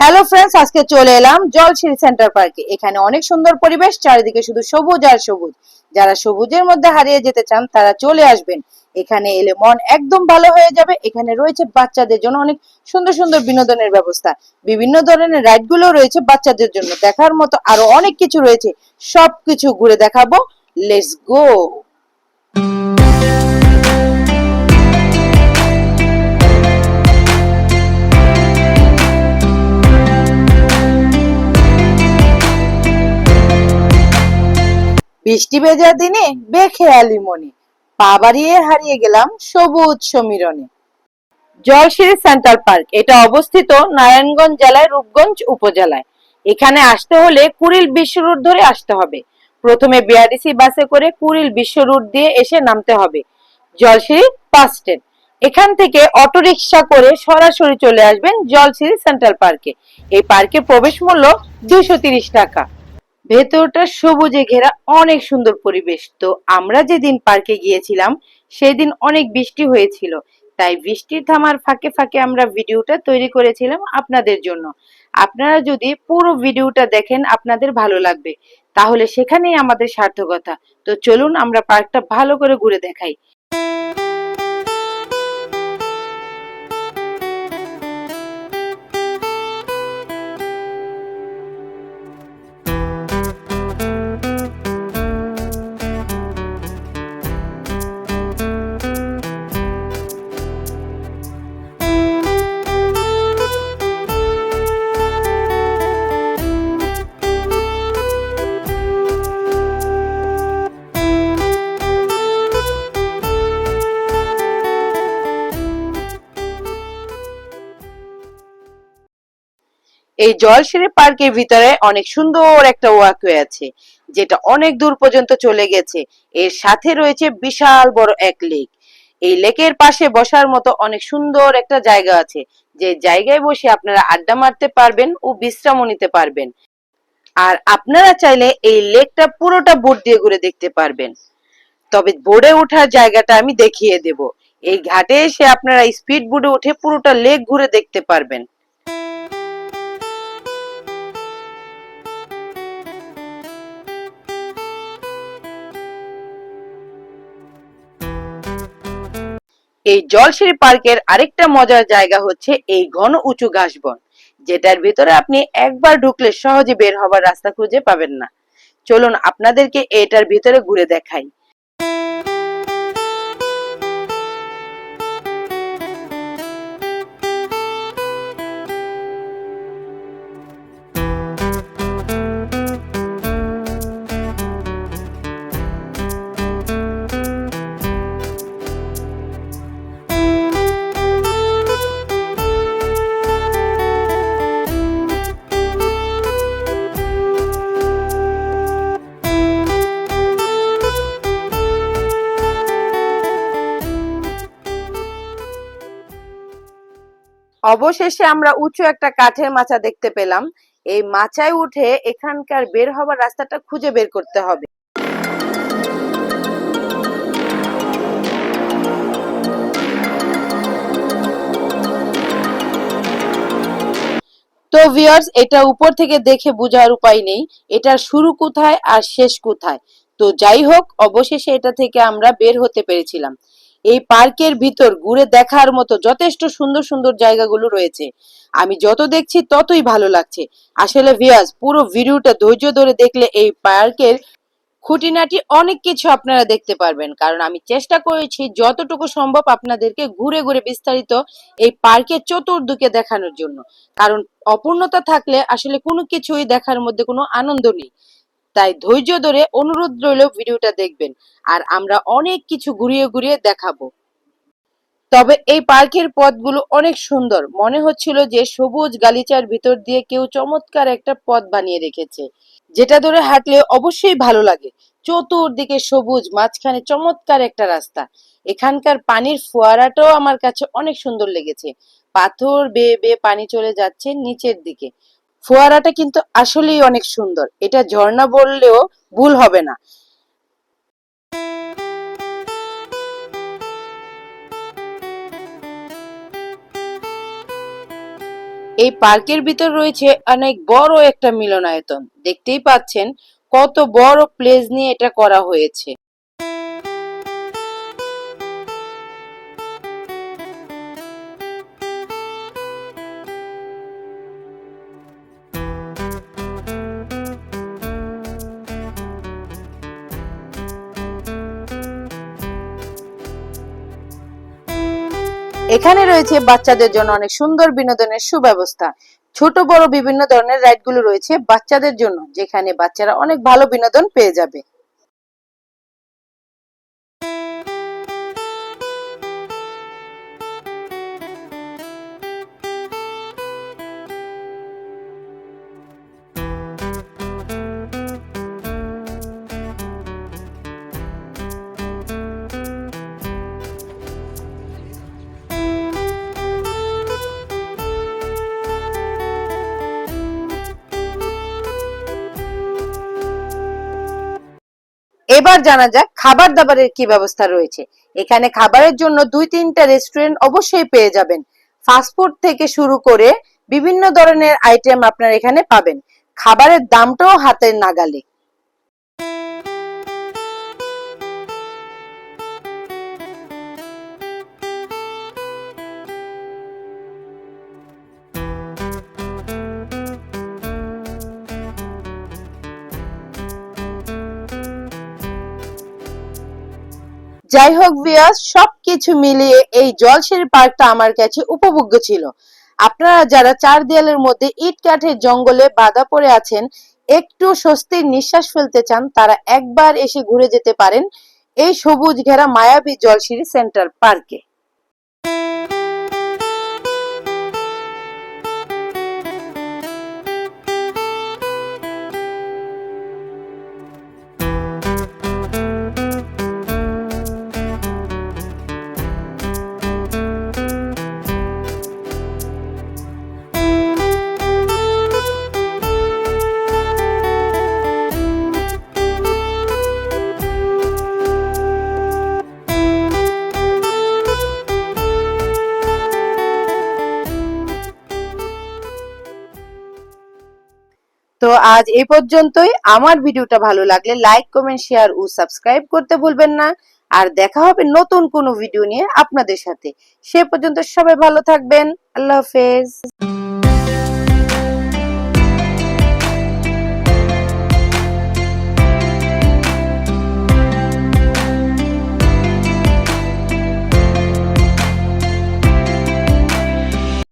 Hello friends আজকে চলে এলাম জলশিরি সেন্টার পার্কে এখানে অনেক সুন্দর পরিবেশ, চারিদিকে শুধু সবুজ আর সবুজ। যারা সবুজের মধ্যে হারিয়ে যেতে চান, তারা চলে আসবেন। এখানে এলে মন একদম ভালো হয়ে যাবে। এখানে রয়েছে বাচ্চাদের জন্য অনেক সুন্দর সুন্দর বিনোদনের ব্যবস্থা। বিভিন্ন ধরনের রাইডগুলো রয়েছে বাচ্চাদের জন্য। দেখার মতো আরও অনেক কিছু রয়েছে। সবকিছু ঘুরে দেখাবো। লেটস গো বৃষ্টি ভেজা দিনে বেখেয়ালি মনে পা বাড়িয়ে হারিয়ে গেলাম সবুজ সমীরণে। জলশিরি সেন্ট্রাল পার্ক, এটা অবস্থিত নারায়ণগঞ্জ জেলায় রূপগঞ্জ উপজেলায়। এখানে আসতে হলে কুড়িল বিশ্ব রুট ধরে আসতে হবে। প্রথমে বিআরডিসি বাসে করে কুড়িল বিশ্ব রুট দিয়ে এসে নামতে হবে। জলশিরি স্ট্যান্ড, এখান থেকে অটোরিকশা করে সরাসরি চলে আসবেন জলশিরি সেন্ট্রাল পার্কে। এই পার্কের প্রবেশ মূল্য দুইশো টাকা। ভেতরটা সবুজে ঘেরা অনেক সুন্দর পরিবেশ। তো আমরা যেদিন পার্কে গিয়েছিলাম, সেদিন অনেক বৃষ্টি হয়েছিল। তাই বৃষ্টির থামার ফাঁকে ফাঁকে আমরা ভিডিওটা তৈরি করেছিলাম আপনাদের জন্য। আপনারা যদি পুরো ভিডিওটা দেখেন, আপনাদের ভালো লাগবে। তাহলে সেখানেই আমাদের সার্থকতা। তো চলুন আমরা পার্কটা ভালো করে ঘুরে দেখাই। এই জলশিরি পার্কের ভিতরে অনেক সুন্দর একটা ওয়াকওয়ে আছে, যেটা অনেক দূর পর্যন্ত চলে গেছে। এর সাথে রয়েছে বিশাল বড় এক লেক। এই লেকের পাশে বসার মতো অনেক সুন্দর একটা জায়গা আছে। যে জায়গায় বসে আপনারা আড্ডা মারতে পারবেন ও বিশ্রামও নিতে পারবেন। আর আপনারা চাইলে এই লেকটা পুরোটা বোট দিয়ে ঘুরে দেখতে পারবেন। তবে বোর্ডে ওঠার জায়গাটা আমি দেখিয়ে দেব। এই ঘাটে এসে আপনারা স্পিড বোর্ডে উঠে পুরোটা লেক ঘুরে দেখতে পারবেন। এই জলশ্রী পার্কের আরেকটা মজার জায়গা হচ্ছে এই ঘন উঁচু ঘাসবন। যেটার ভিতরে আপনি একবার ঢুকলে সহজে বের হবার রাস্তা খুঁজে পাবেন না। চলুন আপনাদেরকে এটার ভিতরে ঘুরে দেখাই। অবশেষে আমরা উঁচু একটা কাঠের মাচা দেখতে পেলাম। এই মাচায় উঠে এখানকার বের হবার রাস্তাটা খুঁজে বের করতে হবে। তো ভিউয়ার্স এটা উপর থেকে দেখে বোঝার উপায় নেই। এটার শুরু কোথায় আর শেষ কোথায়? তো যাই হোক, অবশেষে এটা থেকে আমরা বের হতে পেরেছিলাম। এই পার্কের ভিতর ঘুরে দেখার মতো যথেষ্ট সুন্দর সুন্দর জায়গাগুলো রয়েছে। আমি যত দেখছি ততই ভালো লাগছে। আসলে ভিয়াস পুরো ভিডিওটা ধৈর্য ধরে দেখলে এই পার্কের খুঁটিনাটি অনেক কিছু আপনারা দেখতে পারবেন। কারণ আমি চেষ্টা করেছি যতটুকু সম্ভব আপনাদেরকে ঘুরে ঘুরে বিস্তারিত এই পার্কের চতুর্দিকে দেখানোর জন্য। কারণ অপূর্ণতা থাকলে আসলে কোনো কিছুই দেখার মধ্যে কোনো আনন্দ নেই। তাই ধৈর্য ধরে অনুরোধ রইল ভিডিওটা দেখবেন, আর আমরা অনেক কিছু ঘুরিয়ে ঘুরিয়ে দেখাবো। তবে এই পার্কের পথগুলো অনেক সুন্দর। মনে হচ্ছিল যে সবুজ গালিচার ভিতর দিয়ে কেউ চমৎকার একটা পথ বানিয়ে রেখেছে, যেটা ধরে হাঁটলে অবশ্যই ভালো লাগে। চতুর্দিকে সবুজ, মাঝখানে চমৎকার একটা রাস্তা। এখানকার পানির ফোয়ারাটাও আমার কাছে অনেক সুন্দর লেগেছে। পাথর বেয়ে বেয়ে পানি চলে যাচ্ছে নিচের দিকে। ফোয়ারাটা কিন্তু আসলেই অনেক সুন্দর। এটা ঝর্ণা বললেও ভুল হবে না। এই পার্কের ভিতর রয়েছে অনেক বড় একটা মিলনায়তন। দেখতেই পাচ্ছেন কত বড় প্লেস নিয়ে এটা করা হয়েছে। এখানে রয়েছে বাচ্চাদের জন্য অনেক সুন্দর বিনোদনের সুব্যবস্থা। ছোট, বড় বিভিন্ন ধরনের রাইডগুলো রয়েছে বাচ্চাদের জন্য, যেখানে বাচ্চারা অনেক ভালো বিনোদন পেয়ে যাবে। এবার জানা যাক খাবার দাবারের কি ব্যবস্থা রয়েছে। এখানে খাবারের জন্য দুই তিনটা রেস্টুরেন্ট অবশ্যই পেয়ে যাবেন। ফাস্টফুড থেকে শুরু করে বিভিন্ন ধরনের আইটেম আপনারা এখানে পাবেন। খাবারের দামটাও হাতের নাগালে। যাই হোক ভিয়াস সবকিছু মিলিয়ে এই জলসিঁড়ি পার্কটা আমার কাছে উপভোগ্য ছিল। আপনারা যারা চার দেয়ালের মধ্যে ইট কাঠের জঙ্গলে বাধা পড়ে আছেন, একটু স্বস্তির নিঃশ্বাস ফেলতে চান, তারা একবার এসে ঘুরে যেতে পারেন এই সবুজ ঘেরা মায়াবী জলসিঁড়ি সেন্টার পার্কে। তো আজ এই পর্যন্তই। আমার ভিডিওটা ভালো লাগলে লাইক, কমেন্ট, শেয়ার ও সাবস্ক্রাইব করতে ভুলবেন না। আর দেখা হবে নতুন কোনো ভিডিও নিয়ে আপনাদের সাথে। সে পর্যন্ত সবাই ভালো থাকবেন। আল্লাহ হাফেজ।